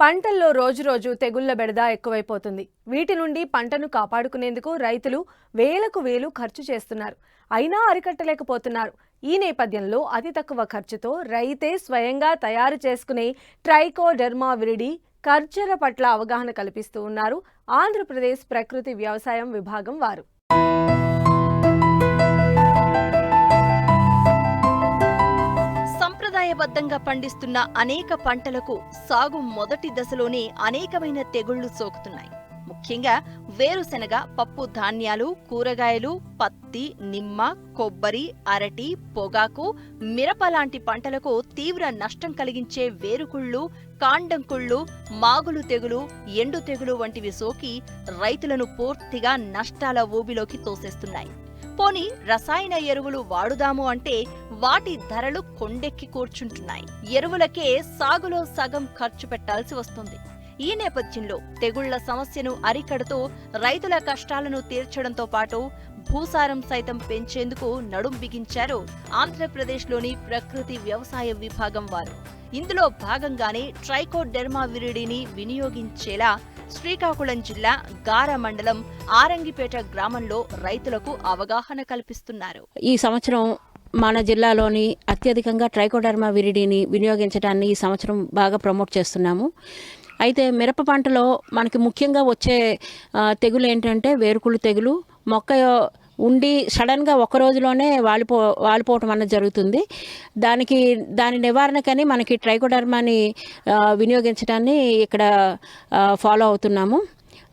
పంటల్లో రోజురోజు తెగుళ్ళ బెడద ఎక్కువైపోతుంది. వీటి నుండి పంటను కాపాడుకునేందుకు రైతులు వేలకు వేలు ఖర్చు చేస్తున్నారు. అయినా అరికట్టలేకపోతున్నారు. ఈ నేపథ్యంలో అతి తక్కువ ఖర్చుతో రైతే స్వయంగా తయారు చేసుకునే ట్రైకోడెర్మా విరిడి ఖర్చుల పట్ల అవగాహన కల్పిస్తూ ఉన్నారు ఆంధ్రప్రదేశ్ ప్రకృతి వ్యవసాయం విభాగం వారు. సంప్రదాయబద్ధంగా పండిస్తున్న అనేక పంటలకు సాగు మొదటి దశలోనే అనేకమైన తెగుళ్ళు సోకుతున్నాయి. ముఖ్యంగా వేరుశెనగ పప్పు ధాన్యాలు కూరగాయలు పత్తి నిమ్మ కొబ్బరి అరటి పొగాకు మిరప లాంటి పంటలకు తీవ్ర నష్టం కలిగించే వేరుకుళ్ళు కాండంకుళ్ళు మాగులు తెగులు ఎండు తెగులు వంటివి సోకి రైతులను పూర్తిగా నష్టాల ఊబిలోకి తోసేస్తున్నాయి. పోని రసాయన ఎరువులు వాడుదాము అంటే వాటి ధరలు కొండెక్కి కూర్చుంటున్నాయి. ఎరువులకే సాగులో సగం ఖర్చు పెట్టాల్సి వస్తుంది. ఈ నేపథ్యంలో తెగుళ్ళ సమస్యను అరికడుతూ రైతుల కష్టాలను తీర్చడంతో పాటు భూసారం సైతం పెంచేందుకు నడుం బిగించారు ఆంధ్రప్రదేశ్లోని ప్రకృతి వ్యవసాయ విభాగం వారు. ఇందులో భాగంగానే ట్రైకోడెర్మా విరిడిని వినియోగించేలా శ్రీకాకుళం జిల్లా గార మండలం ఆరంగిపేట గ్రామంలో రైతులకు అవగాహన కల్పిస్తున్నారు. ఈ సంవత్సరం మన జిల్లాలోని అత్యధికంగా ట్రైకోడర్మా విరిడిని వినియోగించడాన్ని ఈ సంవత్సరం బాగా ప్రమోట్ చేస్తున్నాము. అయితే మిరప పంటలో మనకి ముఖ్యంగా వచ్చే తెగులు ఏంటంటే వేరుకుళ్ళు తెగులు మొక్క ఉండి సడన్గా ఒక రోజులోనే వాలిపో వాలిపోవటం అన్నది జరుగుతుంది. దానికి దాని నివారణకని మనకి ట్రైకోడర్మాని వినియోగించడాన్ని ఇక్కడ ఫాలో అవుతున్నాము.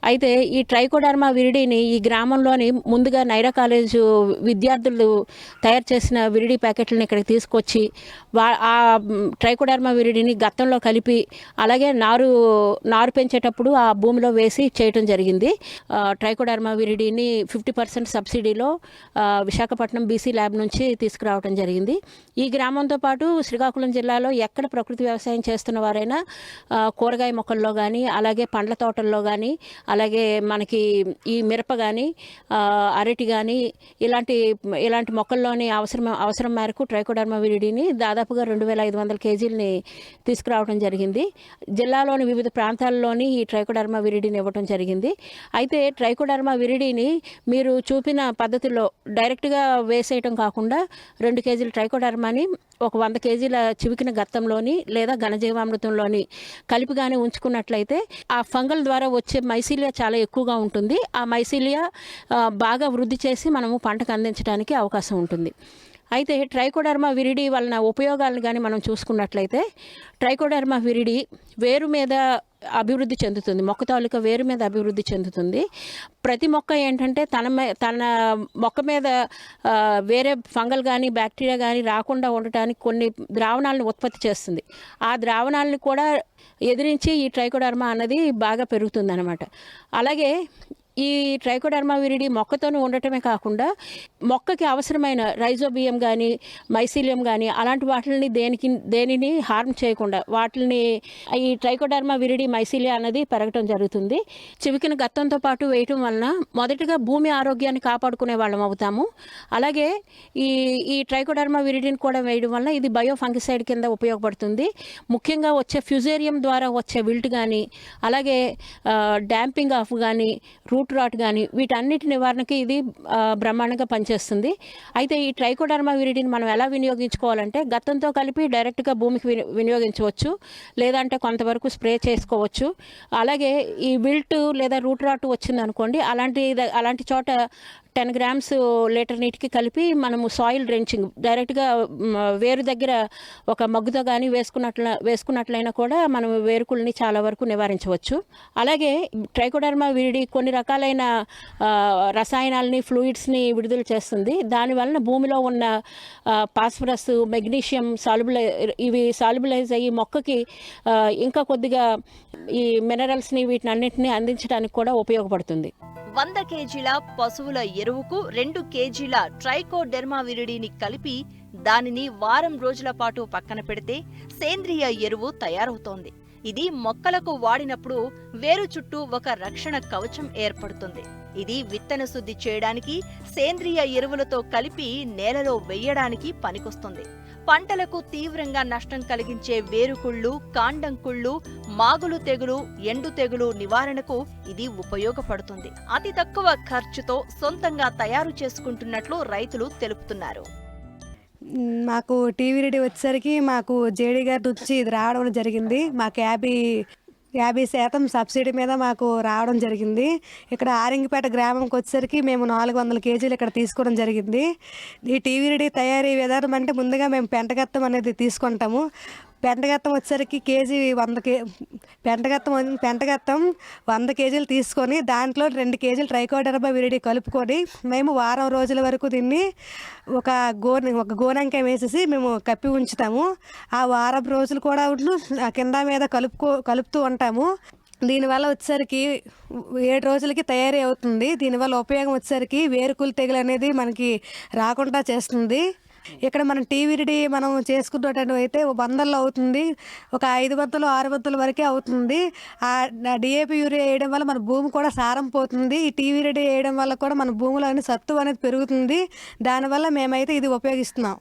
అయితే ఈ ట్రైకోడర్మా విరిడిని ఈ గ్రామంలోని ముందుగా నైరా కాలేజు విద్యార్థులు తయారు చేసిన విరిడి ప్యాకెట్లను ఇక్కడికి తీసుకొచ్చి వా ఆ ట్రైకోడర్మా విరిడిని గత్తంలో కలిపి అలాగే నారు నారు పెంచేటప్పుడు ఆ భూమిలో వేసి చేయటం జరిగింది. ట్రైకోడర్మా విరిడిని ఫిఫ్టీ పర్సెంట్ సబ్సిడీలో విశాఖపట్నం బీసీ ల్యాబ్ నుంచి తీసుకురావడం జరిగింది. ఈ గ్రామంతో పాటు శ్రీకాకుళం జిల్లాలో ఎక్కడ ప్రకృతి వ్యవసాయం చేస్తున్న వారైనా కూరగాయ మొక్కల్లో కానీ అలాగే పండ్ల తోటల్లో కానీ అలాగే మనకి ఈ మిరప కానీ అరటి కానీ ఇలాంటి ఇలాంటి మొక్కల్లోని అవసరం అవసరం మేరకు ట్రైకోడర్మా విరిడిని దాదాపుగా రెండు వేల ఐదు వందల కేజీలని తీసుకురావడం జరిగింది. జిల్లాలోని వివిధ ప్రాంతాల్లోని ఈ ట్రైకోడర్మా విరిడిని ఇవ్వడం జరిగింది. అయితే ట్రైకోడర్మా విరిడిని మీరు చూపిన పద్ధతిలో డైరెక్ట్గా వేసేయటం కాకుండా రెండు కేజీల ట్రైకోడర్మాని ఒక వంద కేజీల చివికిన గత్తంలోని లేదా ఘనజీవామృతంలోని కలిపి కానీ ఉంచుకున్నట్లయితే ఆ ఫంగల్ ద్వారా వచ్చే మైసీలియా చాలా ఎక్కువగా ఉంటుంది. ఆ మైసీలియా బాగా వృద్ధి చేసి మనము పంటకు అందించడానికి అవకాశం ఉంటుంది. అయితే ట్రైకోడర్మా విరిడి వలన ఉపయోగాలను కానీ మనం చూసుకున్నట్లయితే ట్రైకోడర్మా విరిడి వేరు మీద అభివృద్ధి చెందుతుంది. మొక్క తాలూకా వేరు మీద అభివృద్ధి చెందుతుంది. ప్రతి మొక్క ఏంటంటే తన తన మొక్క మీద వేరే ఫంగల్ కానీ బ్యాక్టీరియా కానీ రాకుండా ఉండటానికి కొన్ని ద్రావణాలను ఉత్పత్తి చేస్తుంది. ఆ ద్రావణాలను కూడా ఎదిరించి ఈ ట్రైకోడర్మా అన్నది బాగా పెరుగుతుంది అనమాట అలాగే ఈ ట్రైకోడర్మా విరిడి మొక్కతోనే ఉండటమే కాకుండా మొక్కకి అవసరమైన రైజోబియం కానీ మైసీలియం కానీ అలాంటి వాటిని దేనికి దేనిని హార్మ్ చేయకుండా వాటిని ఈ ట్రైకోడర్మా విరిడి మైసీలియా అన్నది పెరగటం జరుగుతుంది. చివికిన గత్తంతో పాటు వేయటం వలన మొదటగా భూమి ఆరోగ్యాన్ని కాపాడుకునే వాళ్ళం అవుతాము. అలాగే ఈ ఈ ట్రైకోడర్మా విరిడిని కూడా వేయడం వలన ఇది బయో ఫంగిసైడ్ కింద ఉపయోగపడుతుంది. ముఖ్యంగా వచ్చే ఫ్యూజేరియం ద్వారా వచ్చే విల్ట్ కానీ అలాగే డ్యాంపింగ్ ఆఫ్ కానీ రూట్ రూట్ రాట్ కానీ వీటన్నిటి నివారణకి ఇది బ్రహ్మాండంగా పనిచేస్తుంది. అయితే ఈ ట్రైకోడర్మా విరిడిని మనం ఎలా వినియోగించుకోవాలంటే గత్తంతో కలిపి డైరెక్ట్గా భూమికి వినియోగించవచ్చు. లేదంటే కొంతవరకు స్ప్రే చేసుకోవచ్చు. అలాగే ఈ విల్ట్ లేదా రూట్ రాట్ వచ్చింది అనుకోండి అలాంటి అలాంటి చోట టెన్ గ్రామ్స్ లీటర్ నీటికి కలిపి మనము సాయిల్ డ్రెంచింగ్ డైరెక్ట్గా వేరు దగ్గర ఒక మగ్గుతో కానీ వేసుకున్నట్ల వేసుకున్నట్లయినా కూడా మనం వేరుకుల్ని చాలా వరకు నివారించవచ్చు. అలాగే ట్రైకోడర్మా విరిడి కొన్ని రకాలైన రసాయనాలని ఫ్లూయిడ్స్ని విడుదల చేస్తుంది. దానివలన భూమిలో ఉన్న పాస్ఫరస్ మెగ్నీషియం సాల్బుల ఇవి సాల్బులైజ్ అయ్యి మొక్కకి ఇంకా కొద్దిగా ఈ మినరల్స్ని వీటిని అన్నింటినీ అందించడానికి కూడా ఉపయోగపడుతుంది. వంద కేజీల పశువుల ఎరువుకు రెండు కేజీల ట్రైకోడెర్మా విరిడిని కలిపి దానిని వారం రోజుల పాటు పక్కన పెడితే సేంద్రియ ఎరువు తయారవుతోంది. ఇది మొక్కలకు వాడినప్పుడు వేరు చుట్టూ ఒక రక్షణ కవచం ఏర్పడుతుంది. ఇది విత్తన శుద్ధి చేయడానికి సేంద్రియ ఎరువులతో కలిపి నేలలో వెయ్యడానికి పనికొస్తుంది. పంటలకు తీవ్రంగా నష్టం కలిగించే వేరుకుళ్ళు కాండంకుళ్ళు మాగులు తెగులు ఎండు తెగులు నివారణకు ఇది ఉపయోగపడుతుంది. అతి తక్కువ ఖర్చుతో సొంతంగా తయారు చేసుకుంటున్నట్లు రైతులు తెలుపుతున్నారు. మాకు టీవీ రెడీ వచ్చేసరికి మాకు జేడీ గారి నుంచి ఇది రావడం జరిగింది. మాకు యాభై యాభై శాతం సబ్సిడీ మీద మాకు రావడం జరిగింది. ఇక్కడ ఆరింగిపేట గ్రామంకి వచ్చేసరికి మేము నాలుగు వందల కేజీలు ఇక్కడ తీసుకోవడం జరిగింది. ఈ టీవీ రెడీ తయారీ విధానం అంటే ముందుగా మేము పెంటగత్తం అనేది తీసుకుంటాము. పెంటగత్తం వచ్చేసరికి కేజీ వంద కే పెంటగత్తం పెంటగత్తం వంద కేజీలు తీసుకొని దాంట్లో రెండు కేజీలు ట్రైకోడర్బా విరిడి కలుపుకొని మేము వారం రోజుల వరకు దీన్ని ఒక గోనె ఒక గోనంకాయ వేసేసి మేము కప్పి ఉంచుతాము. ఆ వారం రోజులు కూడా ఉంటూ కింద మీద కలుపుకో కలుపుతూ ఉంటాము. దీనివల్ల వచ్చేసరికి ఏడు రోజులకి తయారీ అవుతుంది. దీనివల్ల ఉపయోగం వచ్చేసరికి వేరుకులు తెగులు అనేది మనకి రాకుండా చేస్తుంది. ఇక్కడ మనం టీవీ రెడీ మనం చేసుకున్నట్టు అయితే వందల్లో అవుతుంది. ఒక ఐదు వందలు ఆరు వందల వరకే అవుతుంది. ఆ డిఏపి యూరియా వేయడం వల్ల మన భూమి కూడా సారం పోతుంది. ఈ టీవీ రెడీ వేయడం వల్ల కూడా మన భూమిలో అనేది సత్తు అనేది పెరుగుతుంది. దానివల్ల మేమైతే ఇది ఉపయోగిస్తున్నాం.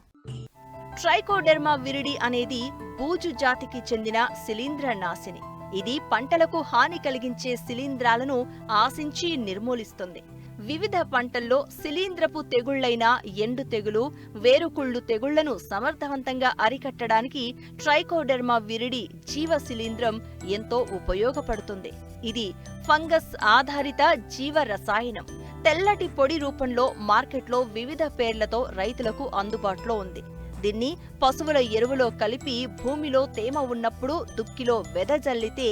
ట్రైకోడెర్మా విరిడి అనేది బూజు జాతికి చెందిన శిలీంద్ర నాశిని. ఇది పంటలకు హాని కలిగించే శిలీంధ్రాలను ఆశించి నిర్మూలిస్తుంది. వివిధ పంటల్లో శిలీంద్రపు తెగుళ్ళైన ఎండు తెగులు వేరుకుళ్ళు తెగుళ్ళను సమర్థవంతంగా అరికట్టడానికి ట్రైకోడెర్మా విరిడి జీవ శిలీంద్రం ఎంతో ఉపయోగపడుతుంది. ఇది ఫంగస్ ఆధారిత జీవ రసాయనం. తెల్లటి పొడి రూపంలో మార్కెట్లో వివిధ పేర్లతో రైతులకు అందుబాటులో ఉంది. దీన్ని పశువుల ఎరువులో కలిపి భూమిలో తేమ ఉన్నప్పుడు దుక్కిలో వెదజల్లితే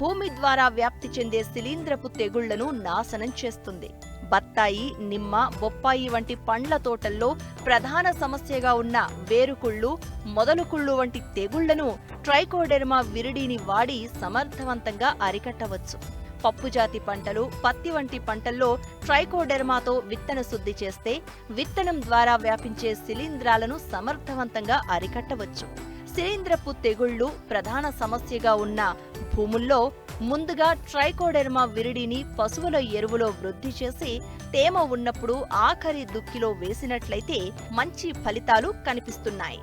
భూమి ద్వారా వ్యాప్తి చెందే శిలీంద్రపు తెగుళ్ళను నాశనం చేస్తుంది. బత్తాయి నిమ్మ బొప్పాయి వంటి పండ్ల తోటల్లో ప్రధాన సమస్యగా ఉన్న వేరుకుళ్ళు మొదలుకుళ్ళు వంటి తెగుళ్ళను ట్రైకోడెర్మా విరిడిని వాడి సమర్థవంతంగా అరికట్టవచ్చు. పప్పుజాతి పంటలు పత్తి వంటి పంటల్లో ట్రైకోడెర్మాతో విత్తన శుద్ధి చేస్తే విత్తనం ద్వారా వ్యాపించే శిలీంధ్రాలను సమర్థవంతంగా అరికట్టవచ్చు. శిలీంద్రపు తెగుళ్ళు ప్రధాన సమస్యగా ఉన్న భూముల్లో ముందుగా ట్రైకోడెర్మా విరిడిని పశువుల ఎరువులో వృద్ధి చేసి తేమ ఉన్నప్పుడు ఆఖరి దుక్కిలో వేసినట్లయితే మంచి ఫలితాలు కనిపిస్తున్నాయి.